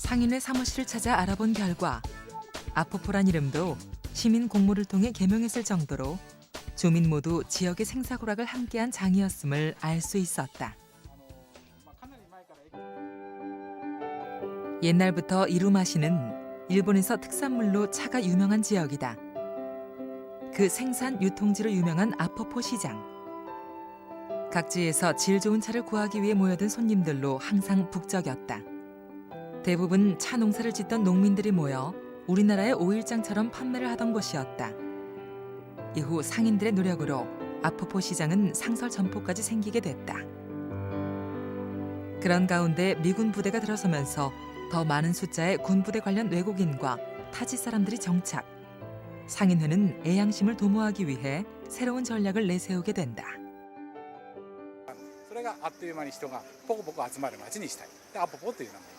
상인의 사무실을 찾아 알아본 결과 아포포란 이름도 시민 공모를 통해 개명했을 정도로 주민 모두 지역의 생사고락을 함께한 장이었음을 알 수 있었다. 옛날부터 이루마시는 일본에서 특산물로 차가 유명한 지역이다. 그 생산 유통지로 유명한 아포포 시장. 각지에서 질 좋은 차를 구하기 위해 모여든 손님들로 항상 북적였다. 대부분 차 농사를 짓던 농민들이 모여 우리나라의 오일장처럼 판매를 하던 곳이었다. 이후 상인들의 노력으로 아포포 시장은 상설 점포까지 생기게 됐다. 그런 가운데 미군 부대가 들어서면서 더 많은 숫자의 군부대 관련 외국인과 타지 사람들이 정착. 상인회는 애양심을 도모하기 위해 새로운 전략을 내세우게 된다. それがあっという間に人がポコポコ集まる街にしたいでアポポという名前になった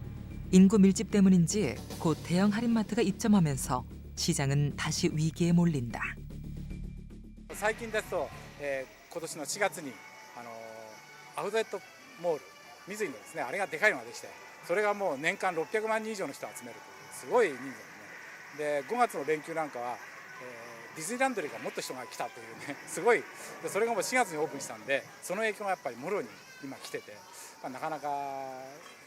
인구 밀집 때문인지 곧 대형 할인마트가 입점하면서 시장은 다시 위기에 몰린다. 最近ですと、えー今年の4月に、あのーアウトレットモール水井のですねあれがでかいのができてそれがもう年間600万人以上の人を集めるというすごい人数ですねで5月の連休なんかは、えーディズニーランドよりかもっと人が来たというねすごいでそれがもう4月にオープンしたんでその影響がやっぱりもろに今来てて、まあ、なかなか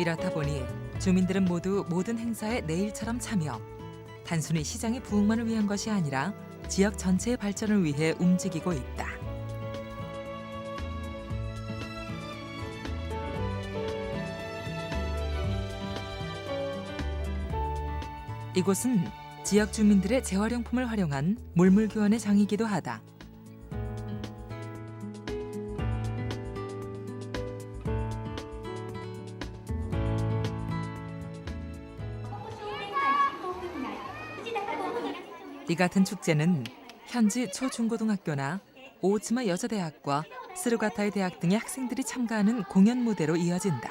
이렇다 보니 주민들은 모두 모든 행사에 내일처럼 참여. 단순히 시장의 부흥만을 위한 것이 아니라 지역 전체의 발전을 위해 움직이고 있다. 이곳은 지역 주민들의 재활용품을 활용한 물물 교환의 장이기도 하다. 이 같은 축제는 현지 초중고등학교나 오츠마 여자대학과 스루가타이 대학 등의 학생들이 참가하는 공연 무대로 이어진다.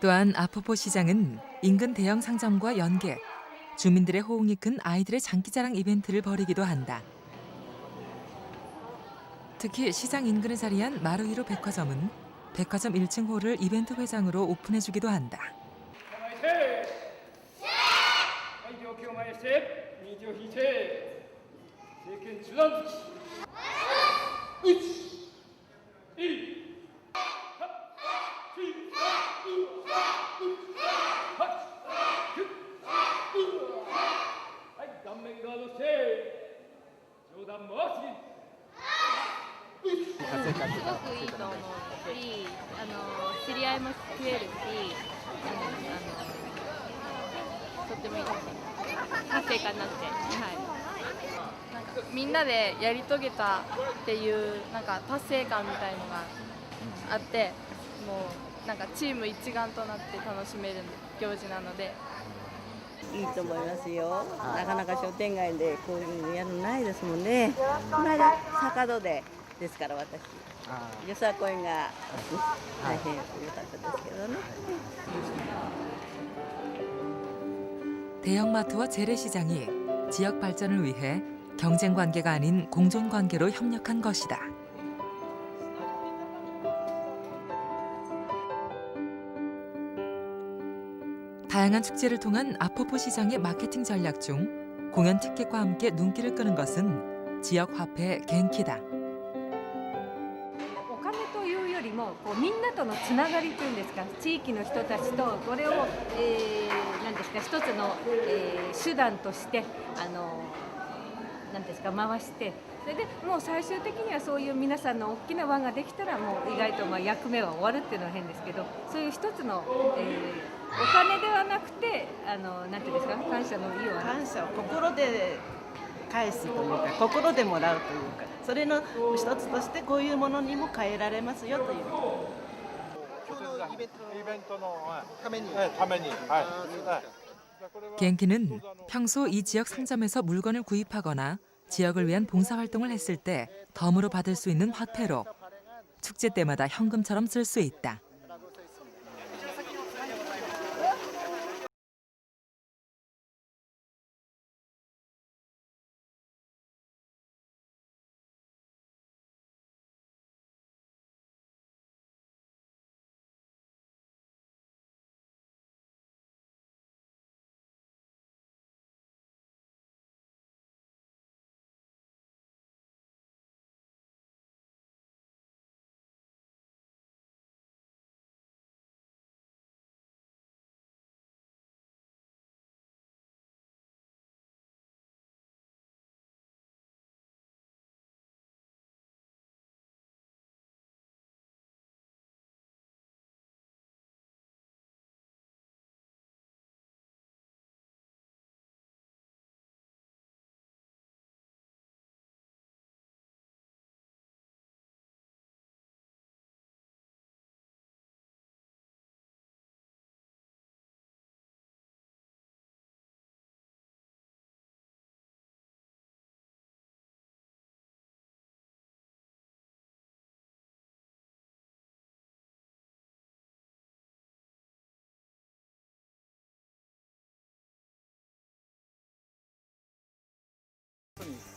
또한 아포포 시장은 인근 대형 상점과 연계, 주민들의 호응이 큰 아이들의 장기자랑 이벤트를 벌이기도 한다. 특히 시장 인근에 자리한 마루히로 백화점은 백화점 1층 홀을 이벤트 회장으로 오픈해주기도 한다. ってもいいです。活性化になって、はい。なんかみんなでやり遂げたっていうなんか達成感みたいのがあって、もうなんかチーム一丸となって楽しめる行事なので。いいと思いますよ。なかなか商店街でこういうのやるのないですもんね。この間坂戸でですから私、よさこいが大変良かったですけどね。 대형마트와 재래시장이 지역 발전을 위해 경쟁 관계가 아닌 공존 관계로 협력한 것이다. 다양한 축제를 통한 아포포 시장의 마케팅 전략 중 공연 티켓과 함께 눈길을 끄는 것은 지역 화폐 갱키다. 지역 なんですか一つの、えー手段としてあのなんですか回してそれでもう最終的にはそういう皆さんの大きな輪ができたらもう意外とま役目は終わるっていうのは変ですけどそういう一つの、えーお金ではなくてあのなんていうんですか感謝の意を。感謝を心で返すというか心でもらうというかそれの一つとしてこういうものにも変えられますよという。 갱키는 평소 이 지역 상점에서 물건을 구입하거나 지역을 위한 봉사활동을 했을 때 덤으로 받을 수 있는 화폐로 축제 때마다 현금처럼 쓸 수 있다.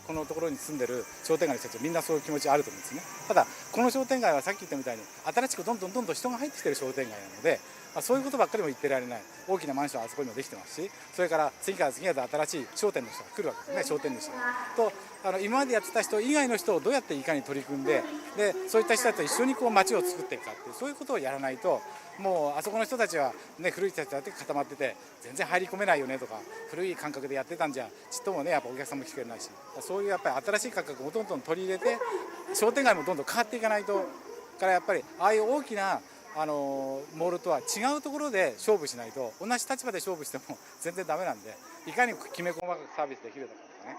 このところに住んでる商店街の人たちみんなそういう気持ちあると思うんですね。ただこの商店街はさっき言ったみたいに新しくどんどんどんどん人が入ってきてる商店街なので、まあ、そういうことばっかりも言ってられない。大きなマンションはあそこにもできてますしそれから次から次へと新しい商店の人が来るわけですね。商店主が。とあの今までやってた人以外の人をどうやっていかに取り組んででそういった人たちと一緒にこう街を作っていくかっていうそういうことをやらないともうあそこの人たちは、ね、古い人たちだって固まってて全然入り込めないよねとか古い感覚でやってたんじゃちっともねやっぱお客さんも来てくれないしそういうやっぱり新しい感覚をどんどん取り入れて商店街もどんどん変わっていかないとからやっぱりああいう大きなあのモールとは違うところで勝負しないと同じ立場で勝負しても全然ダメなんでいかにきめ細かくサービスできるかとかね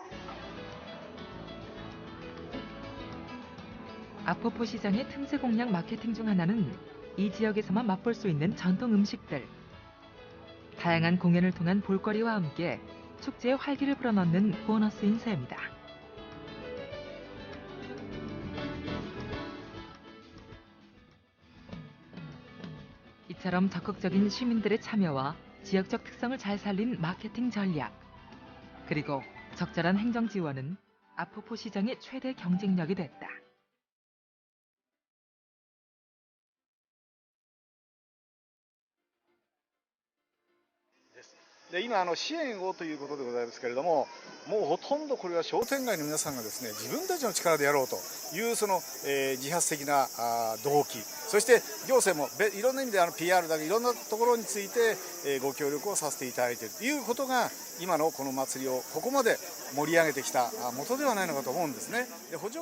아포포 시장의 틈새 공략 마케팅 중 하나는 이 지역에서만 맛볼 수 있는 전통 음식들. 다양한 공연을 통한 볼거리와 함께 축제에 활기를 불어넣는 보너스인 셈이다. 이처럼 적극적인 시민들의 참여와 지역적 특성을 잘 살린 마케팅 전략. 그리고 적절한 행정 지원은 아포포 시장의 최대 경쟁력이 됐다. で今あの支援をということでございますけれどももうほとんどこれは商店街の皆さんがですね自分たちの力でやろうというその、えー自発的なあ動機そして行政もいろんな意味であの PR だけいろんなところについて、えーご協力をさせていただいているということが今のこの祭りをここまで盛り上げてきたあ元ではないのかと思うんですね。で補助